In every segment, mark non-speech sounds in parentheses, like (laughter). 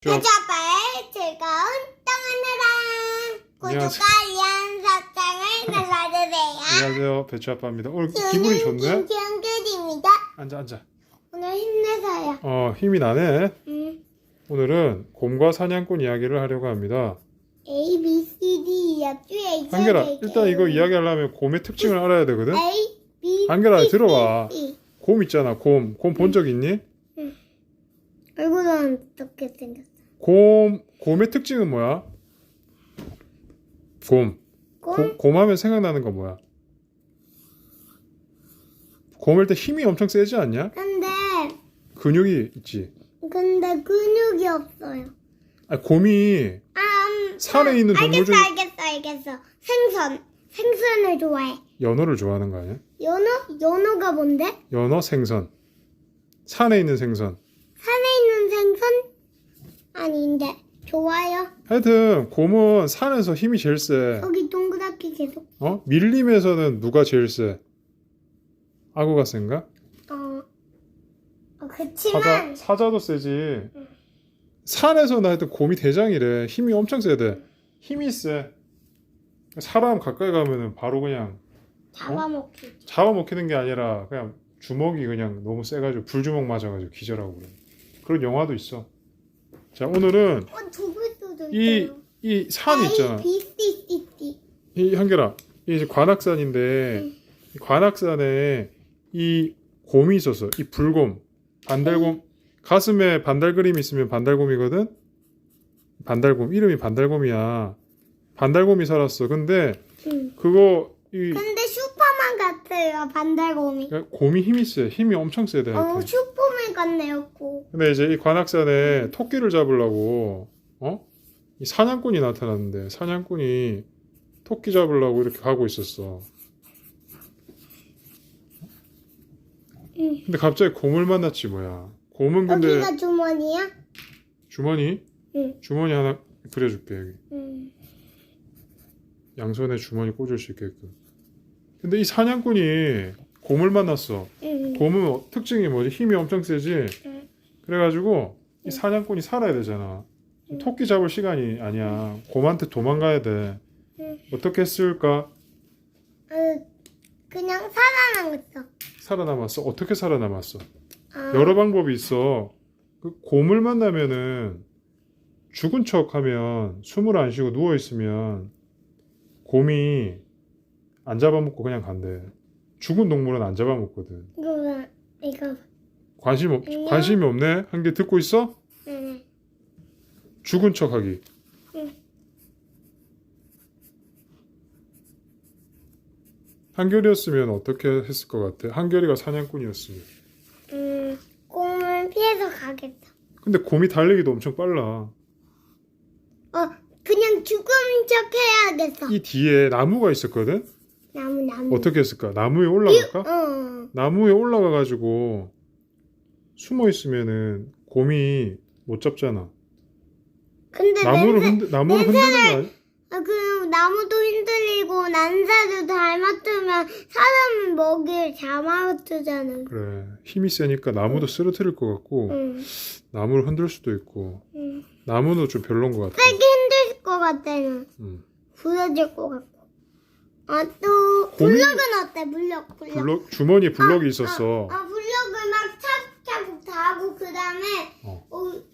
저- 가져봐의 즐거운 안녕하세요. 구독과 알림 설정을 (laughs) 눌러주세요. 안녕하세요 배추 아빠입니다. 오늘 기분이 좋네. 김경규입니다. 앉아 앉아. 오늘 힘내서요. 어 힘이 나네. 음, 오늘은 곰과 사냥꾼 이야기를 하려고 합니다. A, B, C, D, F, G, H, 한결아 일단 이거 이야기하려면 곰의 특징을 알아야 되거든. A, B, 한결아, C, 들어와. E. 곰 있잖아 곰. 곰 본 적 있니? 얼굴은 어떻게 생겼어? 곰 곰의 특징은 뭐야? 곰. 곰? 곰 곰 하면 생각나는 거 뭐야? 곰일 때 힘이 엄청 세지 않냐? 근데 근육이 있지. 근데 근육이 없어요. 아 곰이 아, 음, 산에 있는 동물 알겠어, 중 알겠어, 알겠어. 생선, 생선을 좋아해. 연어를 좋아하는 거 아니야? 연어? 연어가 뭔데? 연어 생선. 산에 있는 생선. 산에 있는 생선? 아닌데. 좋아요. 하여튼 곰은 산에서 힘이 제일 세. 여기 동그랗게 계속. 어? 밀림에서는 누가 제일 세? 아구가 센가? 어. 어 사자 그치만 사자도 세지. 산에서는 하여튼 곰이 대장이래. 힘이 엄청 세대. 힘이 세. 사람 가까이 가면은 바로 그냥 잡아먹기. 잡아먹히는 게 아니라 그냥 주먹이 그냥 너무 세가지고 불주먹 맞아가지고 기절하고 그래. 그런 영화도 있어. 자 오늘은 어, 두글도 이 있어요. 이산 있잖아. A, B, C, D, D. 이 한결아, 이 이제 관악산인데 응. 이 관악산에 이 곰이 있었어. 이 불곰, 반달곰. 가슴에 반달 그림 있으면 반달곰이거든. 반달곰 이름이 반달곰이야. 반달곰이 살았어. 근데 응. 그거 이 근데 슈퍼맨 같아요, 반달곰이. 곰이 힘이 세. 힘이 엄청 세대. 어. 슈퍼맨 같네요, 고. 근데 이제 이 관악산에 토끼를 잡으려고 어? 이 사냥꾼이 나타났는데 사냥꾼이 토끼 잡으려고 이렇게 가고 있었어. 응. 근데 갑자기 곰을 만났지 뭐야. 곰은 근데 여기가 주머니야? 주머니 응. 주머니 하나 그려줄게 여기. 응. 양손에 주머니 꽂을 수 있게끔. 근데 이 사냥꾼이 곰을 만났어. 응. 곰은 특징이 뭐지? 힘이 엄청 세지. 응. 그래가지고 이 사냥꾼이 살아야 되잖아. 응. 토끼 잡을 시간이 아니야. 곰한테 도망가야 돼. 응. 어떻게 했을까? 어, 그냥 살아남았어. 살아남았어. 어떻게 살아남았어? 아, 여러 방법이 있어. 그 곰을 만나면은 죽은 척 하면 숨을 안 쉬고 누워 있으면 곰이 안 잡아먹고 그냥 간대. 죽은 동물은 안 잡아먹거든. 이거, 이거. 관심 없 안녕. 관심이 없네. 한 개 듣고 있어? 응. 죽은 척하기. 응. 한결이었으면 어떻게 했을 것 같아? 한결이가 사냥꾼이었으면. 음, 곰을 피해서 가겠다. 근데 곰이 달리기도 엄청 빨라. 어, 그냥 죽은 척 해야겠어. 이 뒤에 나무가 있었거든. 나무, 나무. 어떻게 했을까? 나무에 올라갈까? 어. 나무에 올라가 가지고 숨어 있으면은 곰이 못 잡잖아. 근데 나무를 냄새, 흔들 나무를 흔드는 거 아니? 아, 그 나무도 흔들리고 난사도 잘 맡으면 사람 잘 맡으잖아. 그래 힘이 세니까 나무도 쓰러뜨릴 것 같고 응, 나무를 흔들 수도 있고 응. 나무는 좀 별론 것 같아. 세게 흔들 것 같아요. 음. 부러질 것 같고. 아, 또, 곰이- 블럭은 어때? 블럭, 블럭. 블럭 주머니에 블럭이 있었어. 아, 아, 블럭을 막 차곡차곡 다 하고, 그 다음에, 어.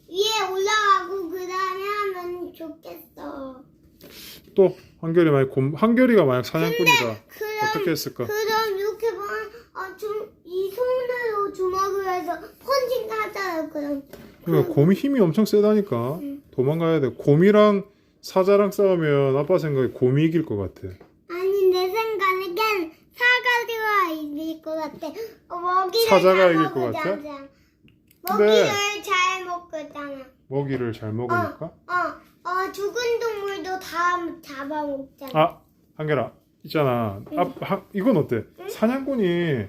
위에 올라가고, 그 다음에 하면 좋겠어. 또 한결이 만약 곰 한결이가 만약 사냥꾼이다 그럼, 어떻게 했을까? 그럼 이렇게 봐, 아, 주, 이 손으로 주먹을 해서 펀칭 하잖아요, 그럼. 그러니까 곰이 힘이 엄청 세다니까 응. 도망가야 돼. 곰이랑 사자랑 싸우면 아빠 생각에 곰이 이길 것 같아. 아니, 내 생각엔 사과가 이길 것 같아. 어, 먹이를 사자가 잘 이길 것 같아? 근데- 먹이를 잘 먹잖아. 먹이를 잘 먹으니까. 어, 어, 죽은 동물도 다 잡아먹잖아. 아 한결아 있잖아. 아, 하- 이건 어때? 사냥꾼이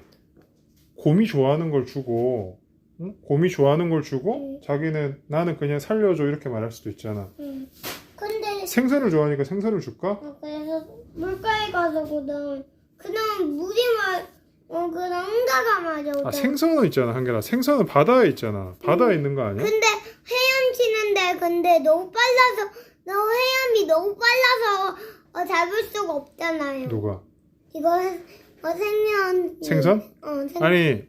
곰이 좋아하는 걸 주고, 응? 곰이 좋아하는 걸 주고, 응. 자기는 나는 그냥 살려줘 이렇게 말할 수도 있잖아. 응. 근데, 생선을 좋아하니까 생선을 줄까? 어, 그래서 물가에 가서 그다음, 그다음 물이 막, 어, 그다음 응가가 맞아. 아 생선은 있잖아 한결아. 생선은 바다에 있잖아. 바다에 있는 거 아니야? 근데 헤엄치는 근데 근데 너무 빨라서 너무 해염이 너무 빨라서 어, 잡을 수가 없잖아요. 누가? 이거 해- 어, 생선. 생선? 어 생. 아니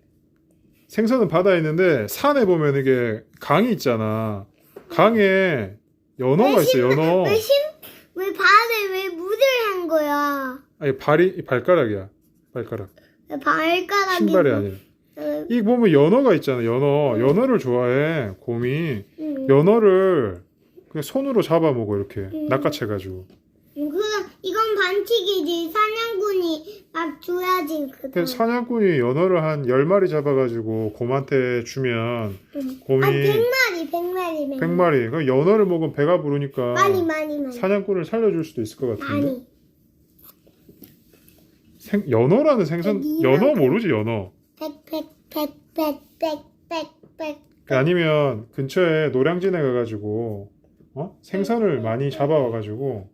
생선은 바다에 있는데 산에 보면 이게 강이 있잖아. 강에 연어가 있어. 연어. 왜 심? 왜 발에 왜 물을 한 거야? 아니 발이 이 발가락이야. 발가락. 왜 발가락이? 신발이 아니라. 어, 이 보면 연어가 있잖아. 연어. 연어를 좋아해. 곰이 음. 연어를 그냥 손으로 잡아 먹어 이렇게 음. 낚아채 가지고. 음, 그 이건 반칙이지. 사냥꾼이 막 줘야지 그거. 근데 사냥꾼이 연어를 한 10마리 잡아 가지고 곰한테 주면 음. 곰이 아, 백마리, 백마리, 백마리. 100마리. 그 연어를 먹으면 배가 부르니까 많이, 많이, 많이. 사냥꾼을 살려 줄 수도 있을 것 같은데. 많이. 생, 연어라는 생선 연어. 모르지 연어. 백, 백, 백, 백, 백, 백, 백. 그 아니면 근처에 노량진에 가가지고 어? 생선을 많이 잡아와가지고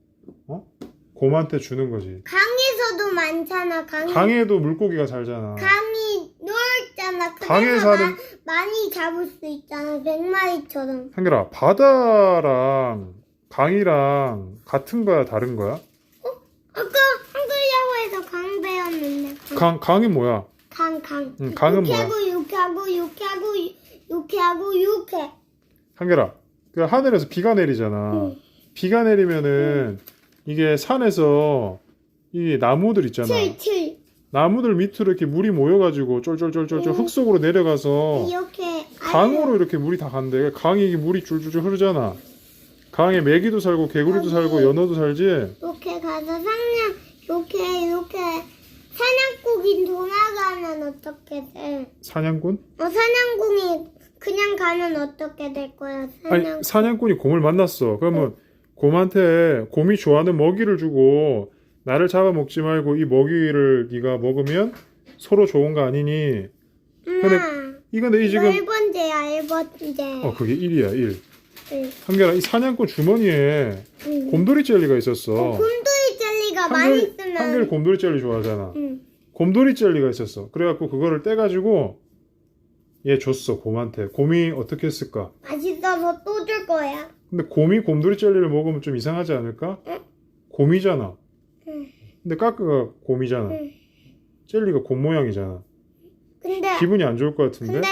어? 곰한테 주는 거지. 강에서도 많잖아. 강에. 강에도 물고기가 살잖아. 강이 넓잖아. 강에 그래서 사는 마- 많이 잡을 수 있잖아. 백마리처럼. 한결아 바다랑 강이랑 같은 거야 다른 거야? 아까 한글야구에서 강 배웠는데. 강, 강 강이 뭐야? 강. 강. 응, 강은 뭐야? 육회하고 육회하고 육회하고 육회. 한결아 그 하늘에서 비가 내리잖아. 응. 비가 내리면은 이게 산에서 이 나무들 있잖아. 칠, 칠. 나무들 밑으로 이렇게 물이 모여가지고 쫄쫄쫄쫄쫄 응. 흙 속으로 내려가서 이렇게. 강으로 이렇게 물이 다 간대. 강이 이게 물이 줄줄줄 흐르잖아. 강에 메기도 살고 개구리도 여기. 살고 연어도 살지. 이렇게 가서 상냥 이렇게 이렇게 사냥꾼이 돌아가면 어떻게 돼? 사냥꾼? 어 사냥꾼이 그냥 가면 어떻게 될 거야? 사냥. 아니 사냥꾼이 곰을 만났어. 그러면 곰한테 곰이 좋아하는 먹이를 주고 나를 잡아먹지 말고 이 먹이를 네가 먹으면 서로 좋은 거 아니니? 내 이거 지금 1번째야 1번째. 어 그게 1이야 1. 응. 한결아 이 사냥꾼 주머니에 응. 곰돌이 젤리가 있었어. 곰돌이 젤리가 많이 있으면. 한결 곰돌이 젤리 좋아하잖아. 응. 곰돌이 젤리가 있었어. 그래갖고 그거를 떼가지고 얘 줬어 곰한테. 곰이 어떻게 했을까? 맛있어서 또 줄 거야. 근데 곰이 곰돌이 젤리를 먹으면 좀 이상하지 않을까? 응. 곰이잖아. 응. 근데 까끄가 곰이잖아. 응. 젤리가 곰 모양이잖아. 근데 기분이 안 좋을 것 같은데? 근데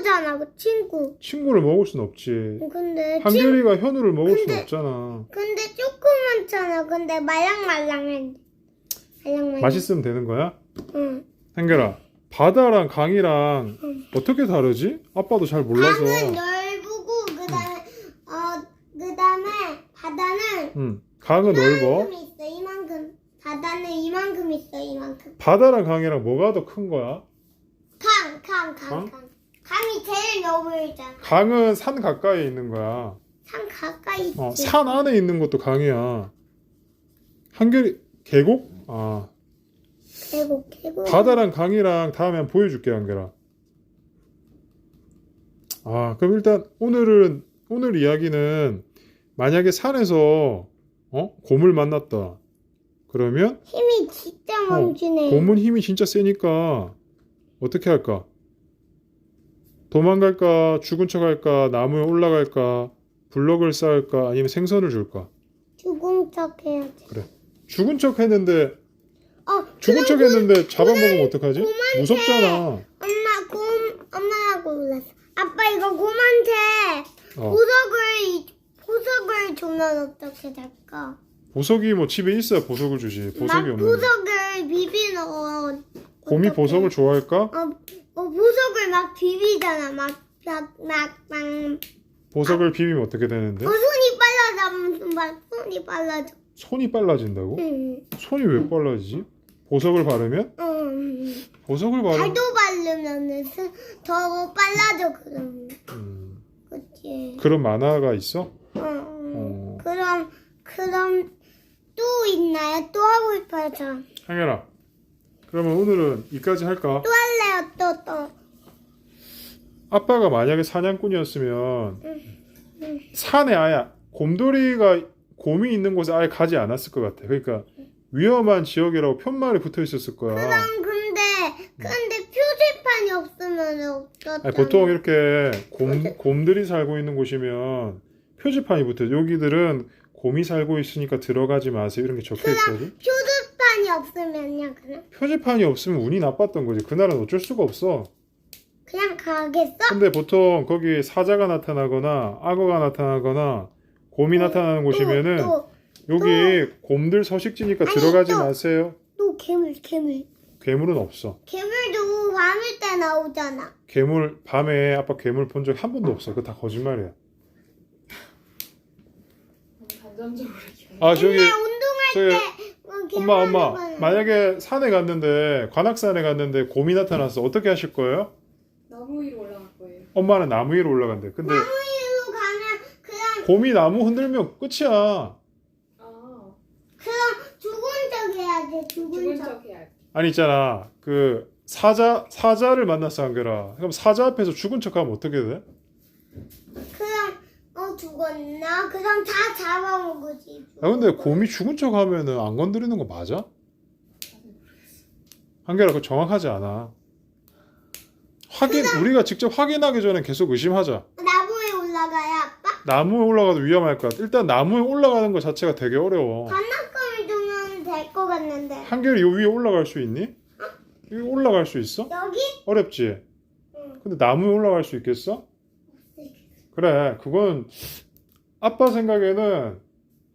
친구잖아 그 친구. 친구를 먹을 순 없지. 근데 친 한결이가 현우를 먹을 순 근데- 없잖아. 근데 조그맣잖아. 근데 말랑말랑해. 말랑말랑. 맛있으면 되는 거야? 응. 한결아, 바다랑 강이랑 응. 어떻게 다르지? 아빠도 잘 몰라서. 강은 넓고 그다음에 어 그다음에 바다는 응. 강은 넓어. 이만큼 있어. 이만큼. 바다는 이만큼 있어. 이만큼. 바다랑 강이랑 뭐가 더 큰 거야? 강, 강, 강, 강? 강. 강이 제일 넓을잖아. 강은 산 가까이에 있는 거야. 산 가까이 있지. 어, 산 안에 있는 것도 강이야. 한결이 계곡? 아, 계곡, 계곡. 바다랑 강이랑 다음에 한번 보여줄게, 한결아. 아, 그럼 일단 오늘은 오늘 이야기는 만약에 산에서 어? 곰을 만났다. 그러면 힘이 진짜 멈추네. 곰은 힘이 진짜 세니까 어떻게 할까? 도망갈까? 죽은 척 할까? 나무에 올라갈까? 블럭을 쌓을까? 아니면 생선을 줄까? 죽은 척 해야지. 죽은 척 했는데 어, 죽은 척 했는데 잡아먹으면 어떡하지? 곰한테- 무섭잖아. 엄마, 곰, 엄마하고 올랐어. 아빠 이거 곰한테 어. 보석을, 보석을 주면 어떻게 될까? 보석이 뭐 집에 있어야 보석을 주지. 보석이 막 없는데. 보석을 비비는 곰이 어떡해? 보석을 좋아할까? 어, 어 보석을 막 비비잖아. 막, 막, 막, 막. 보석을 비비면 어떻게 되는데? 어, 손이 빨라져. 막 손이 빨라져. 손이 빨라진다고? 응. 손이 왜 빨라지지? 보석을 바르면? 응. 보석을 바르면 발도 바르면은 스- 더 빨라져 그럼. 음, 그치. 그런 만화가 있어? 어, 어. 어. 그럼 그럼 또 있나요? 또 하고 싶어요 저. 향연아 그러면 오늘은 이까지 할까? 또 할래요 또 또. 아빠가 만약에 사냥꾼이었으면 응. 산에 아예 곰돌이가 곰이 있는 곳에 아예 가지 않았을 것 같아. 그러니까 위험한 지역이라고 편말이 붙어 있었을 거야. 그럼 근데 근데 표지판이 없으면? 아니, 보통 이렇게 곰, 곰들이 살고 있는 곳이면 표지판이 붙어. 여기들은 곰이 살고 있으니까 들어가지 마세요. 이런 게 적혀 있거든. 표지 판이 없으면요, 그냥 표지판이 없으면 운이 나빴던 거지. 그날은 어쩔 수가 없어. 그냥 가겠어? 근데 보통 거기 사자가 나타나거나 악어가 나타나거나 곰이 나타나는 곳이면은 또, 여기 곰들 서식지니까 아니, 들어가지 또- 마세요. 또 괴물, 괴물. 괴물은 없어. 괴물도 밤일 때 나오잖아. 괴물 밤에 아빠 괴물 본 적 한 번도 없어. 그거 다 거짓말이야. 감정적으로. 아 저기 맨날 운동할 저기 때 엄마 엄마 거는 만약에 산에 갔는데 관악산에 갔는데 곰이 나타났어. 어떻게 하실 거예요? 나무 위로 올라갈 거예요. 엄마는 나무 위로 올라간대. 근데 나무 위로 가면 그냥 곰이 나무 흔들면 끝이야. 아, 그럼 죽은 척 해야지. 죽은, 죽은 척. 척 해야 돼. 아니 있잖아 그 사자 사자를 만났어 한결아. 그럼 사자 앞에서 죽은 척하면 어떻게 돼? 어 죽었나? 그럼 다 잡아먹으지. 아 근데 곰이 죽은 척 하면은 안 건드리는 거 맞아? 한결아 그거 정확하지 않아. 확인 우리가 직접 확인하기 전에 계속 의심하자. 나무에 올라가야 아빠? 나무에 올라가도 위험할 것 같아. 일단 나무에 올라가는 것 자체가 되게 어려워. 반납금을 주면 될 것 같는데. 한결이 요 위에 올라갈 수 있니? 여기 올라갈 수 있어? 여기? 어렵지. 응. 근데 나무에 올라갈 수 있겠어? 그래, 그건 아빠 생각에는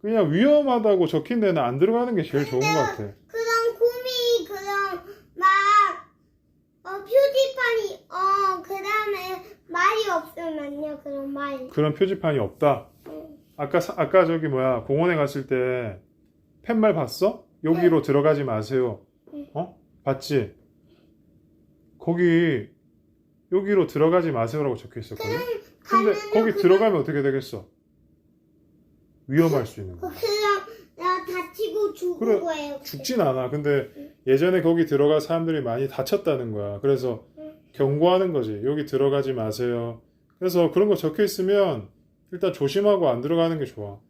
그냥 위험하다고 적힌 데는 안 들어가는 게 제일 좋은 것 같아. 그럼 곰이 그럼 막 어, 표지판이 어 그다음에 말이 없으면요. 그럼 말. 그런 표지판이 없다. 응. 아까 사- 아까 저기 뭐야 공원에 갔을 때 팻말 봤어? 여기로 들어가지 마세요. 네. 어? 봤지? 거기 여기로 들어가지 마세요라고 적혀 있었거든. 근데 가면은 거기 그냥- 들어가면 어떻게 되겠어? 위험할 수 있는 그 거. 그냥 나 다치고 죽을 그래, 거예요. 죽진 않아. 근데 예전에 거기 들어갈 사람들이 많이 다쳤다는 거야. 그래서 응. 경고하는 거지. 여기 들어가지 마세요. 그래서 그런 거 적혀 있으면 일단 조심하고 안 들어가는 게 좋아. 어,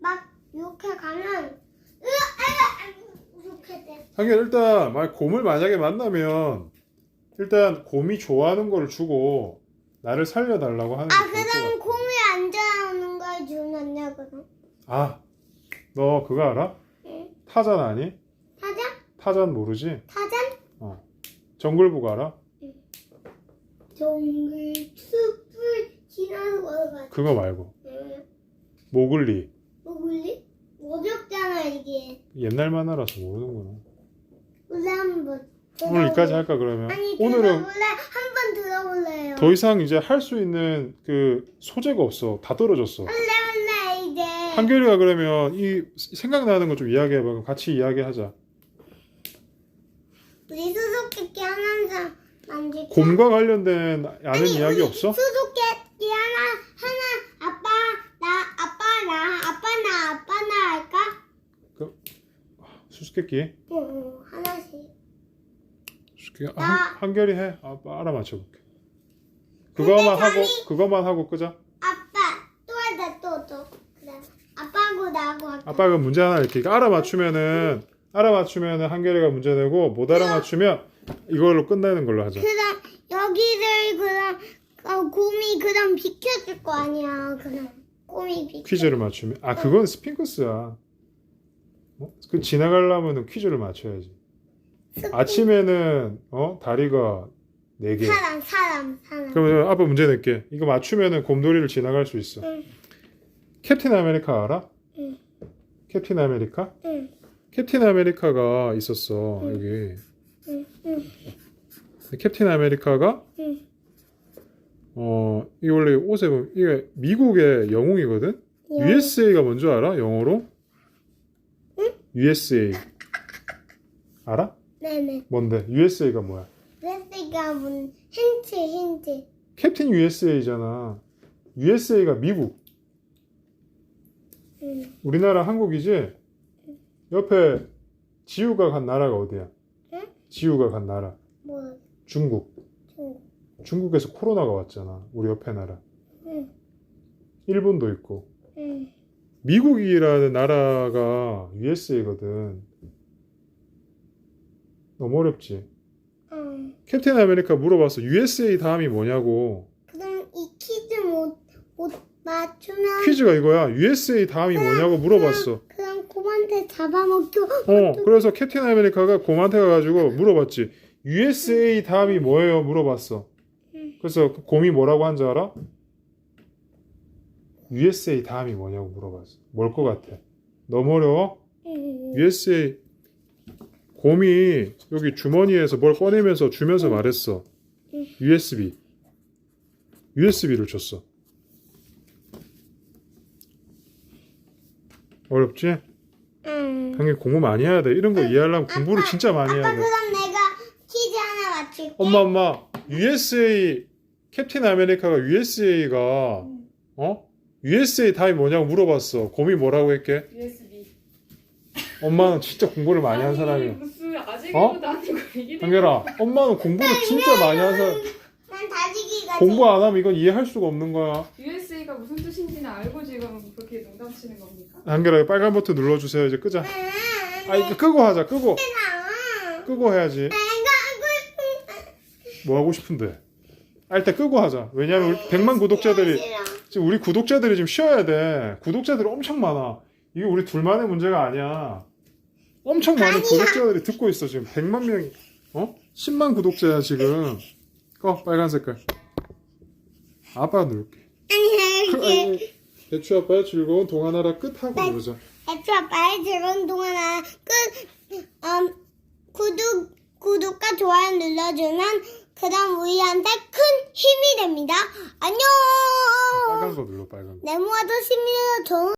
막 이렇게 가면 으아, 이렇게 돼. 하긴 일단 만 곰을 만약에 만나면 일단 곰이 좋아하는 거를 주고 나를 살려달라고 하는 게아 그럼. 곰이 앉아오는 걸 주면 요 그럼? 아, 너 그거 알아? 응. 타잔 아니? 타잔? 타잔 모르지? 타잔? 정글북 알아? 정글 숲을 지나서 걸어가. 그거 말고 응. 모글리 모글리? 어렵잖아 이게. 옛날 만화라서 모르는구나. 한번. 오늘 여기까지 할까 그러면? 아니 오늘은 들어볼래? 한번 들어볼래요. 더 이상 이제 할 수 있는 그 소재가 없어. 다 떨어졌어. 할래 할래 이제. 한결이가 그러면 이 생각나는 거 좀 이야기해봐. 그럼 같이 이야기하자. 우리 수수께끼 하면서 만질까? 곰과 관련된 아는 아니, 이야기 우리 없어? 수수께끼 하나 하나 아빠 나 아빠 나 아빠 나 아빠 나 할까? 수수께끼. 응. 아, 나- 한, 한결이 해. 아빠 알아맞혀 볼게. 그거만 하고 그거만 하고 끄자. 아빠 또 하자 또또 그다음 아빠하고 나하고 할까? 아빠 가 문제 하나 이렇게 알아맞추면은 알아맞추면은 한결이가 문제 내고 못 알아맞추면 이걸로 끝내는 걸로 하자. 그다음 여기를 그다음 어, 곰이 그다음 비켜줄 거 아니야 그다음 곰이 비켜. 퀴즈를 맞추면 아 그건 스핑크스야. 어? 그 지나가려면은 퀴즈를 맞춰야지. 아침에는 어 다리가 네 개. 사람 사람 사람. 그러면 아빠 문제 낼게. 이거 맞추면은 곰돌이를 지나갈 수 있어. 응. 캡틴 아메리카 알아? 응. 캡틴 아메리카? 응. 캡틴 아메리카가 있었어 여기. 응. 응. 캡틴 아메리카가 응. 어 이게 원래 옷에 보면 이게 미국의 영웅이거든. USA가 뭔지 알아? 영어로? USA. 알아? 네네. 뭔데? USA가 뭐야? 레시가 문 힌트 힌트. 캡틴 USA잖아. USA가 미국. 응. 우리나라 한국이지? 옆에 지우가 간 나라가 어디야? 응? 지우가 간 나라. 뭐 중국. 응. 중국에서 코로나가 왔잖아. 우리 옆에 나라. 응. 일본도 있고. 응. 미국이라는 나라가 USA거든. 너무 어렵지? 응. 캡틴 아메리카 물어봤어. USA 다음이 뭐냐고. 그럼 이 퀴즈 못, 못 맞추면 퀴즈가 이거야. USA 다음이 뭐냐고 물어봤어. 그럼 곰한테 잡아먹죠. 어, 그래서 캡틴 아메리카가 곰한테 가가지고 물어봤지. USA 다음이 뭐예요? 물어봤어. 그래서 그 곰이 뭐라고 한 줄 알아? USA 다음이 뭐냐고 물어봤어. 뭘 것 같아? 너무 어려워? 음. USA 곰이 여기 주머니에서 뭘 꺼내면서 주면서 말했어. USB. USB를 줬어. 어렵지? 음. 당연히 공부 많이 해야 돼. 이런 거 이해하려면 공부를 진짜 많이 해야 아빠 돼. 그럼 내가 퀴즈 하나 맞출게. 엄마 엄마 USA 캡틴 아메리카가 USA가 어? USA 답이 뭐냐고 물어봤어. 곰이 뭐라고 했게? USB. 엄마는 진짜 공부를 많이 한 사람이야. 무슨 아직 어? 것도 아니고 이게 한결아, 엄마는 공부를 진짜 많이 한 사람. 난 다지기가 공부 안 하면 이건 이해할 수가 없는 거야. USA가 무슨 뜻인지는 알고 지금 그렇게 농담 치는 겁니까? 한결아, 빨간 버튼 눌러주세요. 이제 끄자. 아, 이거 끄고 하자. 끄고. 끄고 해야지. 뭐 하고 싶은데? 아, 일단 끄고 하자. 왜냐면 우리 100만 구독자들이 지금 우리 구독자들이 지금 쉬어야 돼. 구독자들이 엄청 많아. 이게 우리 둘만의 문제가 아니야. 엄청 많은 구독자들이 듣고 있어 지금 100만 명이. 어? 10만 구독자야 지금. 꺼 빨간 색깔. 아빠가 누를게. 아니 그, 이렇게 아니, 대추 아빠의 즐거운 동안하라 끝 하고 누르자. 애초 아빠의 즐거운 동안 끝 음, 구독 구독과 좋아요 눌러주면 그다음 우리한테 큰 힘이 됩니다. 안녕. 빨간 거 눌러 빨간 거. 네모와도 심리가 좋은